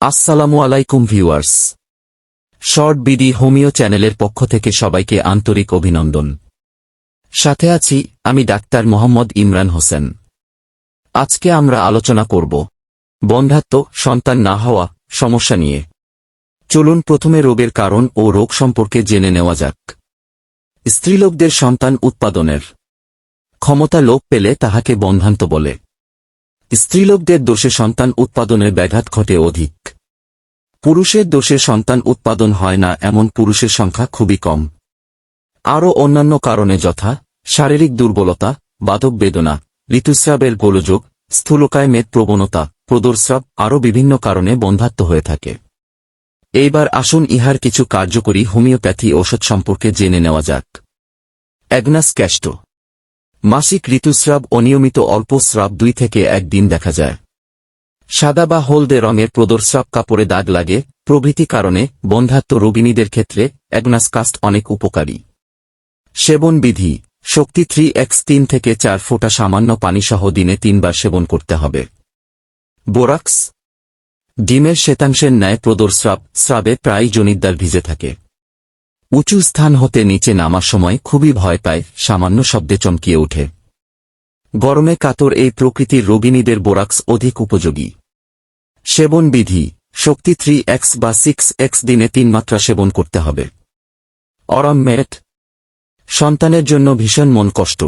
আসসালামু আলাইকুম viewers. Short BD homeo চ্যানেলের পক্ষ থেকে সবাইকে আন্তরিক অভিনন্দন। সাথে আছি আমি ডাক্তার মোহাম্মদ ইমরান হোসেন। আজকে আমরা আলোচনা করব, বন্ধাত্ম সন্তান না হওয়া সমস্যা নিয়ে। চলুন প্রথমে রোগের কারণ ও রোগ সম্পর্কে জেনে নেওয়া যাক। স্ত্রীলোকদের সন্তান উৎপাদনের। ক্ষমতা লোপ পেলে তাহাকে বন্ধান্ত বলে। স্ত্রীলোকদের দোষে সন্তান উৎপাদনের ব্যাঘাত ঘটে অধিক। পুরুষের দোষে সন্তান উৎপাদন হয় না, এমন পুরুষের সংখ্যা খুবই কম। আরও অন্যান্য কারণে যথা, শারীরিক দুর্বলতা বাদক বেদনা, ঋতুস্রাবের গোলযোগ, স্থূলকায় মেদ প্রবণতা, প্রদর্স্রাব আরও বিভিন্ন কারণে বন্ধাত্ম হয়ে থাকে। এইবার আসুন ইহার কিছু কার্যকরী হোমিওপ্যাথি ওষুধ সম্পর্কে জেনে নেওয়া যাক। Agnus cast. মাসিক ঋতুস্রাব অনিয়মিত অল্প স্রাব দুই থেকে এক দিন দেখা যায়। সাদা বা হলদে রঙের প্রদর্শক কাপড়ে দাগ লাগে, প্রভৃতি কারণে বন্ধাত্ম রোগিণীদের ক্ষেত্রে অ্যাগনাস কাস্ট অনেক উপকারী। সেবন বিধি, শক্তি থ্রি এক্স তিন থেকে চার ফোঁটা সামান্য পানিসহ দিনে তিনবার সেবন করতে হবে। বোরাক্স, ডিমের শ্বেতাংশের ন্যায় প্রদর্স্রাব, স্রাবে প্রায় জনিদ্বার ভিজে থাকে। উঁচু স্থান হতে নিচে নামার সময় খুবই ভয় পায়, সামান্য শব্দে চমকিয়ে ওঠে। গরমে কাতর এই প্রকৃতির রোগিণীদের বোরাক্স অধিক উপযোগী। সেবন বিধি, শক্তি থ্রি এক্স বা সিক্স এক্স দিনে তিন মাত্রা সেবন করতে হবে। অরাম মেট, সন্তানের জন্য ভীষণ মন কষ্ট।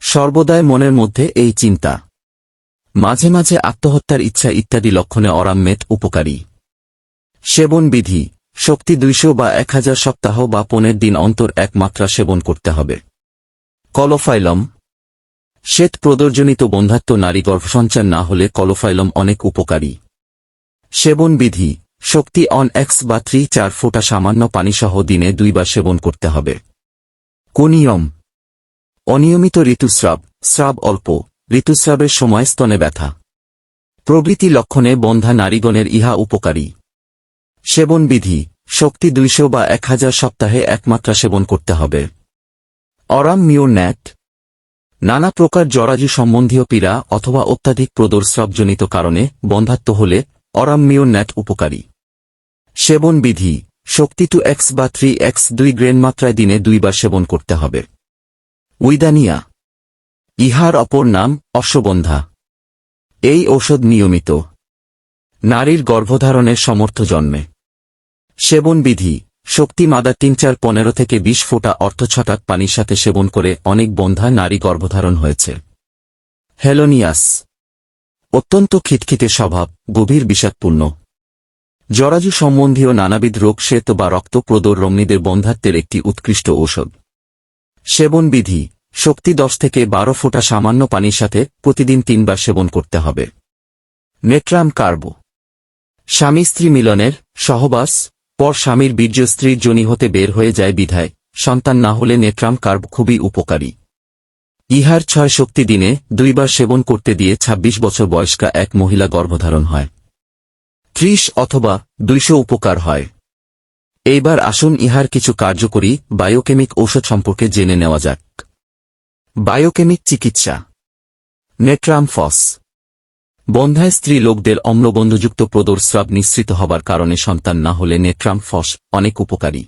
সর্বদাই মনের মধ্যে এই চিন্তা। মাঝে মাঝে আত্মহত্যার ইচ্ছা ইত্যাদি লক্ষণে অরাম মেট উপকারী। সেবন বিধি শক্তি দুইশো বা এক হাজার সপ্তাহ বা পনেরো দিন অন্তর এক মাত্রা সেবন করতে হবে। কলোফাইলম। শ্বেত প্রদর্জনিত বন্ধাত্ম নারী গর্ভসঞ্চার না হলে কলোফাইলম অনেক উপকারী। সেবন বিধি। শক্তি অন এক্স বা থ্রি চার ফোঁটা সামান্য পানিসহ দিনে দুইবার সেবন করতে হবে। কোনিয়ম। অনিয়মিত ঋতুস্রাব। স্রাব অল্প। ঋতুস্রাবের সময় স্তনে ব্যথা। প্রভৃতি লক্ষণে বন্ধা নারীগণের ইহা উপকারী। সেবন বিধি, শক্তি দুইশো বা এক হাজার সপ্তাহে একমাত্রা সেবন করতে হবে। Aurum mur nat. নানা প্রকার জরাজু সম্বন্ধীয় পীড়া অথবা অত্যাধিক প্রদর্শবজনিত কারণে বন্ধাত্ম হলে অরাম মিওর ন্যাট উপকারী। সেবন বিধি, শক্তি টু এক্স বা থ্রি এক্স দুই গ্রেন মাত্রায় দিনে দুইবার সেবন করতে হবে। উইদানিয়া। ইহার অপর নাম অশ্ববন্ধা এই ঔষধ নিয়মিত। নারীর গর্ভধারণের সমর্থ জন্মে। সেবন বিধি, শক্তি মাদা টিংচার পনেরো থেকে বিশ ফোঁটা অর্থ ছটাক পানির সাথে সেবন করে অনেক বন্ধা নারী গর্ভধারণ হয়েছে। হেলোনিয়াস। অত্যন্ত খিটখিটে স্বভাব, গভীর বিষাদপূর্ণ। জরাজু সম্বন্ধীয় নানাবিধ রোগ শ্বেত বা রক্ত প্রদর রমণীদের বন্ধাত্বের একটি উৎকৃষ্ট ঔষধ। সেবন বিধি, শক্তি দশ থেকে বারো ফোঁটা সামান্য পানির সাথে প্রতিদিন তিনবার সেবন করতে হবে। Natrum carb. স্বামী স্ত্রী মিলনের সহবাস পর স্বামীর বীর্য স্ত্রীর জনি হতে বের হয়ে যায় বিধায়। সন্তান না হলে নেট্রাম কার্ব খুবই উপকারী। ইহার ছয় শক্তি দিনে দুইবার সেবন করতে দিয়ে ২৬ বছর বয়স্কা এক মহিলা গর্ভধারণ হয়। ত্রিশ অথবা দুইশো উপকার হয়। এইবার আসুন ইহার কিছু কার্যকরী বায়োকেমিক ঔষধ সম্পর্কে জেনে নেওয়া যাক। বায়োকেমিক চিকিৎসা। নেট্রাম ফস। বন্ধায় স্ত্রী লোকদের অম্লবন্ধযুক্ত প্রদর্স্রাব নিঃসৃত হবার কারণে সন্তান না হলে নেট্রাম ফস, অনেক উপকারী।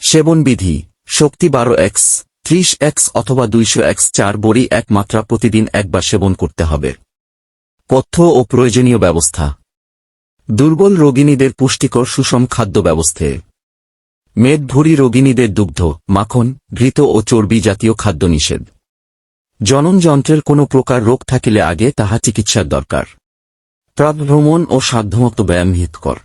সেবন বিধি শক্তি বারো এক্স, ত্রিশ এক্স অথবা দুইশো এক্স চার বড়ি এক মাত্রা প্রতিদিন একবার সেবন করতে হবে। পথ্য ও প্রয়োজনীয় ব্যবস্থা। দুর্বল রোগিণীদের পুষ্টিকর সুষম খাদ্য ব্যবস্থায় মেদভুরি রোগিণীদের দুগ্ধ, মাখন, ঘৃত ও চর্বি জাতীয় খাদ্য নিষেধ। জনন যন্ত্রের কোনো প্রকার রোগ থাকিলে আগে তাহা চিকিৎসার দরকার। প্রাদভ্রমণ ও সাধ্যমত ব্যায়াম হিতকর।